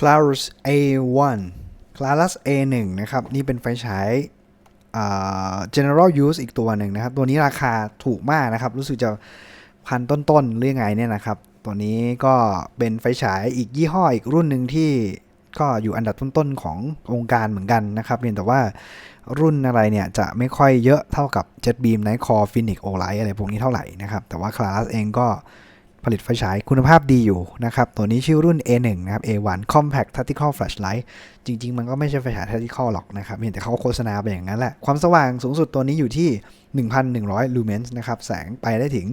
Clarus A1 Clarus A1 นะครับ นี่เป็นไฟฉาย general use อีกตัวหนึ่งนะครับ ตัวนี้ราคาถูกมากนะครับ รู้สึกจะพันต้นๆหรืองไงเนี่ยนะครับ ตัวนี้ก็เป็นไฟฉายอีกยี่ห้ออีกรุ่นหนึ่งที่ก็อยู่อันดับต้นๆของวงค์การเหมือนกันนะครับเพียงแต่ว่ารุ่นอะไรเนี่ยจะไม่ค่อยเยอะเท่ากับ Jet Beam Night Core Phoenix Olight อะไรพวกนี้เท่าไหร่นะครับ แต่ว่า Clarus เองก็ ผลิตไฟฉายคุณภาพดีอยู่นะครับ ตัวนี้ชื่อรุ่น A1 นะครับ A1 Compact Tactical Flashlight จริง ๆ มันก็ไม่ใช่ไฟฉาย Tactical หรอกนะครับเพียงแต่เขาโฆษณาไปอย่างนั้นแหละ ความสว่างสูงสุดตัวนี้อยู่ที่ 1,100 lumens นะครับ แสงไปได้ถึง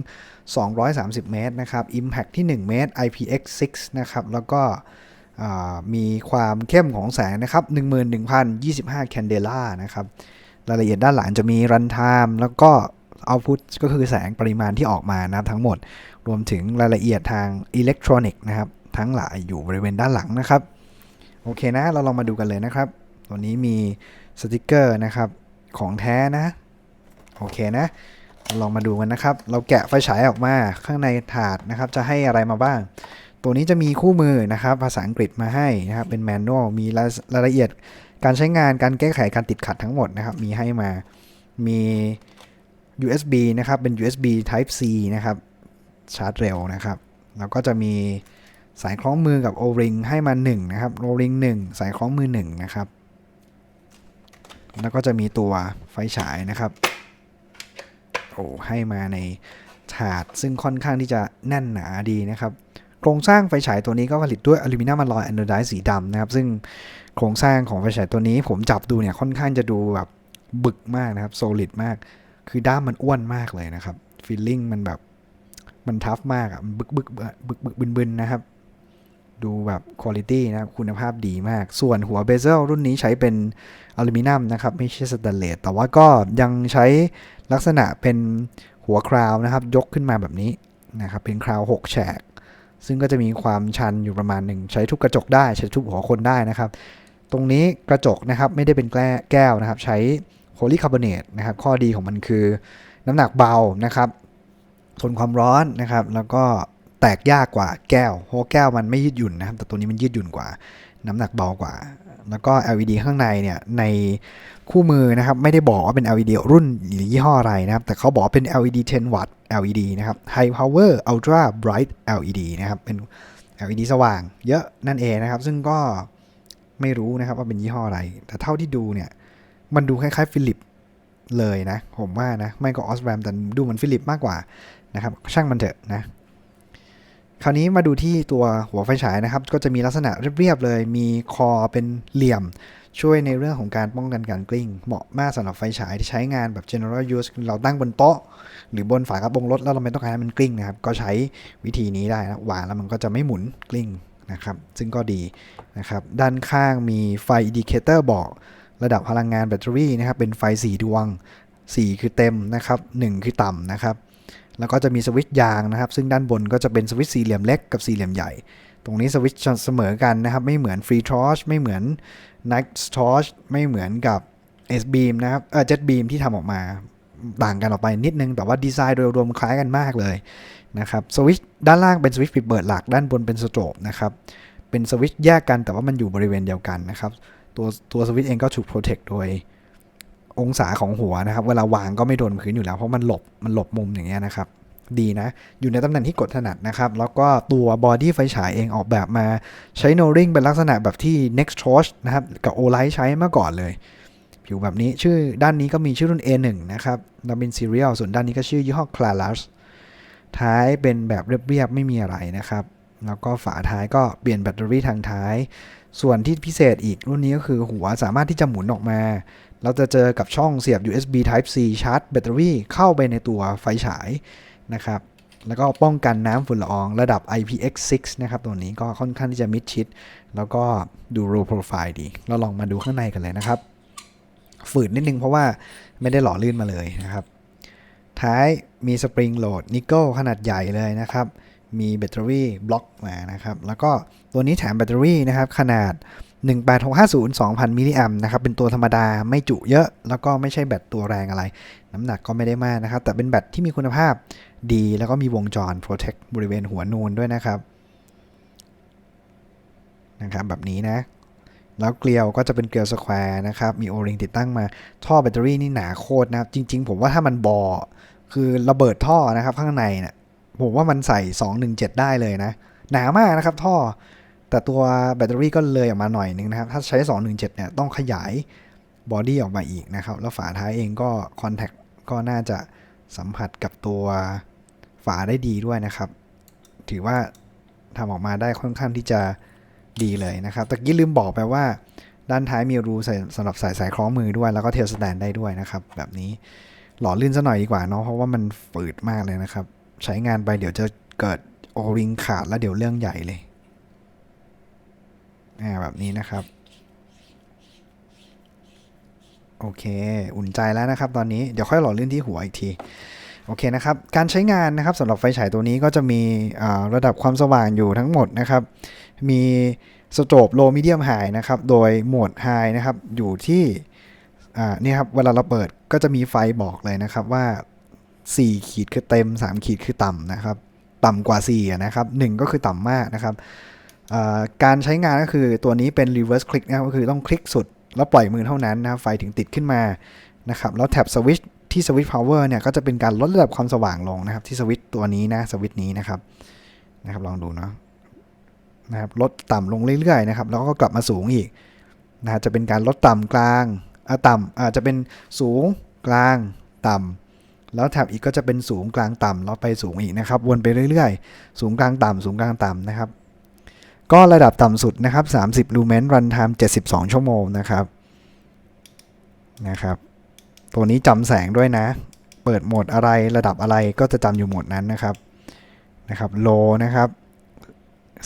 230 เมตรนะครับ Impact ที่ 1 เมตร IPX6 นะครับ แล้วก็มีความเข้มของแสงนะครับ 11,025 candela นะครับ รายละเอียดด้านหลังจะมีรันไทม์แล้วก็ เอาพุตก็คือแสงปริมาณที่ออกมานะครับทั้งหมด รวมถึงรายละเอียดทางอิเล็กทรอนิกส์นะครับทั้งหลายอยู่บริเวณด้านหลังนะครับ โอเคนะ เราลองมาดูกันเลยนะครับตัวนี้มีสติกเกอร์นะครับของแท้นะ โอเคนะ ลองมาดูกันนะครับ เราแกะไฟฉายออกมาข้างในถาดนะครับ จะให้อะไรมาบ้าง ตัวนี้จะมีคู่มือนะครับ ภาษาอังกฤษมาให้นะครับ เป็นแมนนวลมีรายละเอียดการใช้งานการแก้ไขการติดขัดทั้งหมดนะครับ มีให้มา มี USB นะครับเป็น USB Type C นะครับชาร์จเร็วนะครับ แล้วก็จะมีสายคล้องมือกับ O-ring ให้มา1นะครับ O-ring 1 สายคล้องมือ1นะครับ แล้วก็จะมีตัวไฟฉายนะครับโอ้ให้มาในถาดซึ่งค่อนข้างที่จะแน่นหนาดีนะครับ โครงสร้างไฟฉายตัวนี้ก็ผลิตด้วยอลูมิเนียมอลลอยแอนโดไดสีดำนะครับ ซึ่งโครงสร้างของไฟฉายตัวนี้ผมจับดูเนี่ยค่อนข้างจะดูแบบบึกมากนะครับโซลิดมาก คือด้ามมันอ้วนมากเลยนะครับฟีลลิ่งมันแบบมันทัฟมากอะมันบึกบึกบึกบึกบึนบึนนะครับ ดูแบบคุณภาพนะครับคุณภาพดีมาก ส่วนหัวเบเซลรุ่นนี้ใช้เป็นอลูมิเนียมนะครับ ไม่ใช่สแตนเลสแต่ว่าก็ยังใช้ลักษณะเป็นหัวคราวนะครับ ยกขึ้นมาแบบนี้นะครับ เป็นคราว 6 แฉก ซึ่งก็จะมีความชันอยู่ประมาณหนึ่ง ใช้ทุบกระจกได้ ใช้ทุบหัวคนได้นะครับ ตรงนี้กระจกนะครับไม่ได้เป็นแก้วนะครับ ใช้ โพลีคาร์บอเนตนะครับข้อดีของมันคือน้ำหนักเบานะครับทนความร้อนนะครับ แล้วก็แตกยากกว่าแก้วเพราะแก้วมันไม่ยืดหยุ่นนะครับ แต่ตัวนี้มันยืดหยุ่นกว่า น้ำหนักเบากว่า แล้วก็ LED ข้างในเนี่ยในคู่มือนะครับ ไม่ได้บอกว่าเป็น LED รุ่นหรือยี่ห้ออะไรนะครับ แต่เขาบอกเป็น LED 10 วัตต์ LED นะครับ High Power Ultra Bright LED นะครับเป็น LED สว่าง เยอะนั่นเองนะครับ ซึ่งก็ไม่รู้นะครับว่าเป็นยี่ห้ออะไร แต่เท่าที่ดูเนี่ย มันดูคล้ายๆฟิลิปเลยนะ ผมว่านะ ไม่ก็ออสแรมแต่ดูเหมือนฟิลิปมากกว่านะครับ ช่างมันเถอะนะ คราวนี้มาดูที่ตัวหัวไฟฉายนะครับ ก็จะมีลักษณะเรียบๆเลย มีคอเป็นเหลี่ยม ช่วยในเรื่องของการป้องกันการกลิ้ง เหมาะมากสำหรับไฟฉายที่ใช้งานแบบ general use เราตั้งบนโต๊ะ หรือบนฝากระโปรงรถแล้วเราไม่ต้องการให้มันกลิ้งนะครับ ก็ใช้วิธีนี้ได้นะวางแล้วมันก็จะไม่หมุนกลิ้งนะครับ ซึ่งก็ดีนะครับ ด้านข้างมีไฟอินดิเคเตอร์บอก ระดับพลังงานแบตเตอรี่นะครับเป็นไฟ 4 ดวง 4 คือเต็มนะครับ1คือต่ำนะครับแล้วก็จะมีสวิตช์ยางนะครับ ซึ่งด้านบนก็จะเป็นสวิตช์สี่เหลี่ยมเล็กกับสี่เหลี่ยมใหญ่ ตรงนี้สวิตช์เสมอกันนะครับ ไม่เหมือน Free Torch ไม่เหมือน Night Torch ไม่เหมือนกับ S Beam นะครับเออ Jet Beam ที่ทำออกมาต่างกันออกไปนิดนึง แต่ว่าดีไซน์โดยรวมคล้ายกันมากเลยนะครับสวิตช์ด้านล่างเป็นสวิตช์ปิดเปิดหลักด้านบนเป็นสโตรบนะครับเป็นสวิตช์แยกกันแต่ว่ามันอยู่บริเวณเดียวกันนะครับ ตัวตัวสวิตช์เองก็ถูกโปรเทคโดยองศาของหัวนะครับ เวลาวางก็ไม่โดนพื้นอยู่แล้ว เพราะมันหลบมันหลบมุมอย่างเงี้ยนะครับ ดีนะ อยู่ในตำแหน่งที่กดถนัดนะครับ แล้วก็ตัวบอดี้ไฟฉายเองออกแบบมาใช้โนริงเป็นลักษณะแบบที่ Next Torch นะครับ กับ o l i g h t ใช้เมื่อก่อนเลย ผิวแบบนี้ชื่อด้านนี้ก็มีชื่อรุ่น A1 นะครับแล้วเป็น Serial ส่วนด้านนี้ก็ชื่อยี่ห้อ Clarus ท้ายเป็นแบบเรียบๆไม่มีอะไรนะครับ แล้วก็ฝาท้ายก็เปลี่ยนแบตเตอรี่ทางท้าย ส่วนที่พิเศษอีกรุ่นนี้ก็คือหัวสามารถที่จะหมุนออกมา เราจะเจอกับช่องเสียบ USB Type C ชาร์จแบตเตอรี่เข้าไปในตัวไฟฉายนะครับแล้วก็ป้องกันน้ำฝุ่นละอองระดับ IPX6 นะครับ ตัวนี้ก็ค่อนข้างที่จะมิดชิด แล้วก็ดูโรโปรไฟล์ดี เราลองมาดูข้างในกันเลยนะครับ ฝืดนิดนึงเพราะว่าไม่ได้หล่อลื่นมาเลยนะครับ ท้ายมีสปริงโหลดนิกเกิลขนาดใหญ่เลยนะครับ มีแบตเตอรี่บล็อกมานะครับ แล้วก็ตัวนี้แถมแบตเตอรี่นะครับขนาด 18650 2,000 มิลลิแอมนะครับ เป็นตัวธรรมดาไม่จุเยอะ แล้วก็ไม่ใช่แบตตัวแรงอะไร น้ำหนักก็ไม่ได้มากนะครับ แต่เป็นแบตที่มีคุณภาพดี แล้วก็มีวงจร protect บริเวณหัวนูนด้วยนะครับนะครับแบบนี้นะ แล้วเกลียวก็จะเป็นเกลียวสแควร์นะครับ มีโอริงติดตั้งมา ท่อแบตเตอรี่นี่หนาโคตรนะครับ จริง ๆ ผมว่าถ้ามันบอ คือระเบิดท่อนะครับข้างในเนี่ย ผมว่ามันใส่ 217 ได้เลยนะ หนามากนะครับท่อ แต่ตัวแบตเตอรี่ก็เลยออกมาหน่อยนึงนะครับ ถ้าใช้ 217 เนี่ยต้องขยายบอดี้ออกมาอีกนะครับ แล้วฝาท้ายเองก็คอนแทคก็น่าจะสัมผัสกับตัวฝาได้ดีด้วยนะครับ ถือว่าทำออกมาได้ค่อนข้างที่จะดีเลยนะครับตะกี้ลืมบอกไปว่า ด้านท้ายมีรูใส่สำหรับใส่สายคล้องมือด้วย แล้วก็เทลสแตนได้ด้วยนะครับ แบบนี้หล่อลื่นซะหน่อยดีกว่าเนาะเพราะว่ามันฝืดมากเลยนะครับ ใช้งานไปเดี๋ยวจะเกิดโอริงขาดแล้วเดี๋ยวเรื่องใหญ่เลยอ่าแบบนี้นะครับ โอเค อุ่นใจแล้วนะครับตอนนี้เดี๋ยวค่อยหล่อลื่นที่หัวอีกทีโอเคนะครับ การใช้งานนะครับสำหรับไฟฉายตัวนี้ก็จะมีอ่าระดับความสว่างอยู่ทั้งหมดนะครับ มีสโตรบโลมิเดียมไฮนะครับ โดยโหมดไฮนะครับอยู่ที่นี่ครับเวลาเราเปิดก็จะมีไฟบอกเลยนะครับว่า 4 ขีดคือเต็ม 3 ขีดคือต่ำนะครับ ต่ำกว่า 4 นะครับ 1 ก็คือต่ำมากนะครับ การใช้งานก็คือตัวนี้เป็น reverse click นะครับก็คือต้องคลิกสุด แล้วปล่อยมือเท่านั้นนะครับ ไฟถึงติดขึ้นมานะครับ แล้วแท็บสวิตชที่สวิตช์พาวเวอร์เนี่ยก็จะเป็นการลดระดับความสว่างลงนะครับ ที่สวิตช์ตัวนี้นะสวิตช์นี้นะครับนะครับ ลองดูเนาะนะครับลดต่ำลงเรื่อยๆนะครับ แล้วก็กลับมาสูงอีกนะฮะจะเป็นการลดต่ำกลางอ่าต่ำอาจจะเป็นสูงกลางต่ำ แล้วแท็บอีกก็จะเป็นสูงกลางต่ำแล้วไปสูงอีกนะครับวนไปเรื่อยๆ สูงกลางต่ำสูงกลางต่ำนะครับก็ระดับต่ำสุดนะครับ 30 ลูเมนรันไทม์72 ชั่วโมงนะครับนะครับ ตัวนี้จำแสงด้วยนะ เปิดโหมดอะไรระดับอะไรก็จะจำอยู่โหมดนั้นนะครับนะครับโลนะครับ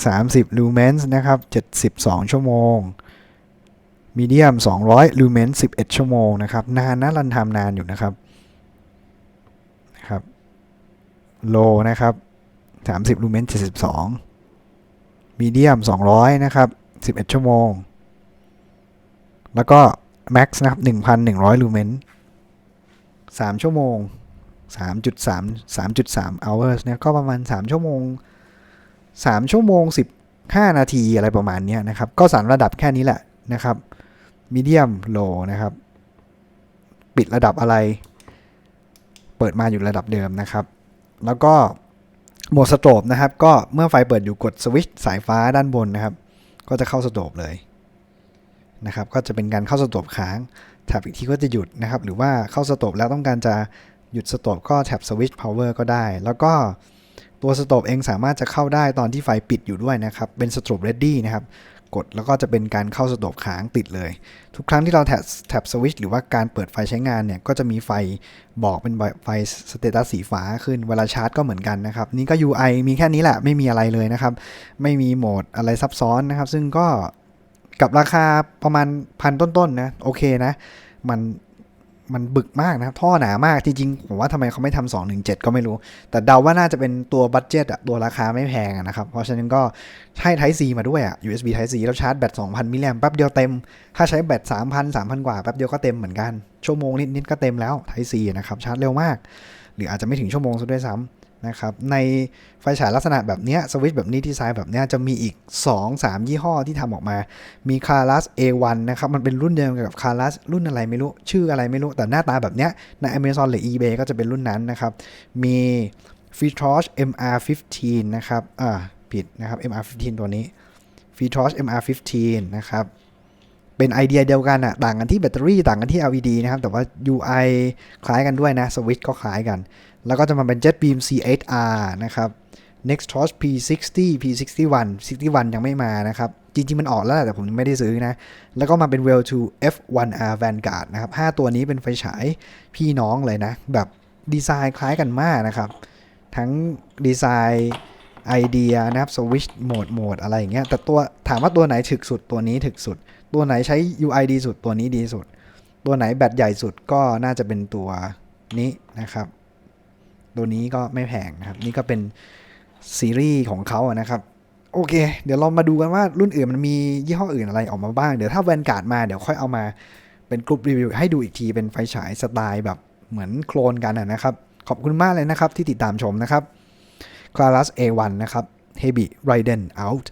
30 lumens นะครับ 72 ชั่วโมงมีเดียม 200 lumens 11 ชั่วโมงนะครับ นานนะรันไทม์นานอยู่นะครับ โลนะครับ30 lumens 72มีเดียม200นะครับ11 ชั่วโมง แล้วก็ max นะครับ1,100 lumens 3ชั่วโมง 3.3 3.3 hours เนี่ยก็ประมาณ 3 ชั่วโมง 3 ชั่วโมง 15 นาทีอะไรประมาณนี้นะครับ ก็สารระดับแค่นี้แหละนะครับ medium low นะครับ ปิดระดับอะไร เปิดมาอยู่ระดับเดิมนะครับ แล้วก็โหมดสโตรบนะครับ ก็เมื่อไฟเปิดอยู่กดสวิตช์สายฟ้าด้านบนนะครับ ก็จะเข้าสโตรบเลยนะครับ ก็จะเป็นการเข้าสโตรบค้างแท็บอีกทีก็จะหยุดนะครับ หรือว่าเข้าสโตรบแล้วต้องการจะหยุดสโตรบก็แท็บสวิตช์พาวเวอร์ก็ได้ แล้วก็ตัวสโตรบเองสามารถจะเข้าได้ตอนที่ไฟปิดอยู่ด้วยนะครับ เป็นสโตรบเรดดี้นะครับ กด แล้วก็จะเป็นการเข้าสโตรบค้างติดเลย ทุกครั้งที่เราแท็บแท็บสวิตช์หรือว่าการเปิดไฟใช้งานเนี่ย ก็จะมีไฟบอกเป็นไฟสเตตัสสีฟ้าขึ้น เวลาชาร์จก็เหมือนกันนะครับ นี่ก็ UI มีแค่นี้แหละ ไม่มีอะไรเลยนะครับ ไม่มีโหมดอะไรซับซ้อนนะครับ ซึ่งก็กับราคาประมาณพันต้นๆนะโอเคนะ มัน มันบึกมากนะครับ ท่อหนามากจริงๆผมว่าทำไมเขาไม่ทำ217 ก็ไม่รู้ แต่เดาว่าน่าจะเป็นตัวบัตเจ็ตอะตัวราคาไม่แพงนะครับ เพราะฉะนั้นก็ให้ Type C มาด้วยอะ USB Type C แล้วชาร์จแบต 2,000 มิลลิแอมป์แป๊บเดียวเต็ม ถ้าใช้แบต 3,000 3,000 กว่าแป๊บเดียวก็เต็มเหมือนกัน ชั่วโมงนิดๆก็เต็มแล้ว Type C นะครับชาร์จเร็วมาก หรืออาจจะไม่ถึงชั่วโมงซะด้วยซ้ำ นะครับในไฟฉายลักษณะแบบนี้สวิตช์แบบนี้ที่ไซน์แบบนี้จะมีอีก 2-3 ยี่ห้อที่ทำออกมา มี c a r l u s A1 นะครับ มันเป็นรุ่นเดียวกับ c a r l u s รุ่นอะไรไม่รู้ ชื่ออะไรไม่รู้ แต่หน้าตาแบบนี้ใน Amazon หรือ eBay ก็จะเป็นรุ่นนั้นนะครับ มี f e e t o s h MR15 นะครับ อ่า ผิดนะครับ MR15 ตัวนี้ f e e t o s h MR15 นะครับ เป็นไอเดียเดียวกันอะต่างกันที่แบตเตอรี่ต่างกันที่ LED นะครับ แต่ว่า UI คล้ายกันด้วยนะสวิตช์ก็คล้ายกัน แล้วก็จะมาเป็น JetBeam C8R นะครับ Nextros P60 P61 61 ยังไม่มานะครับ จริงๆ มันออกแล้วแหละแต่ผมไม่ได้ซื้อนะ แล้วก็มาเป็น Well to F1R Vanguard นะครับ 5 ตัวนี้เป็นไฟฉายพี่น้องเลยนะ แบบดีไซน์คล้ายกันมากนะครับ ทั้งดีไซน์ไอเดียนะครับสวิตช์โหมดโหมดอะไรอย่างเงี้ยแต่ตัวถามว่าตัวไหนถึกสุดตัวนี้ถึกสุด ตัวไหนใช้ UI ดีสุดตัวนี้ดีสุด ตัวไหนแบตใหญ่สุดก็น่าจะเป็นตัวนี้นะครับ ตัวนี้ก็ไม่แพงนะครับ นี่ก็เป็นซีรีส์ของเขาอะนะครับ โอเค เดี๋ยวเรามาดูกันว่ารุ่นอื่นมันมียี่ห้ออื่นอะไรออกมาบ้าง เดี๋ยวถ้าแวนการ์ดมาเดี๋ยวค่อยเอามาเป็นกรุ๊ปรีวิวให้ดูอีกทีเป็นไฟฉายสไตล์แบบเหมือนโคลนกันนะครับ ขอบคุณมากเลยนะครับที่ติดตามชมนะครับ Claras A1 นะครับ Heavy Raiden Out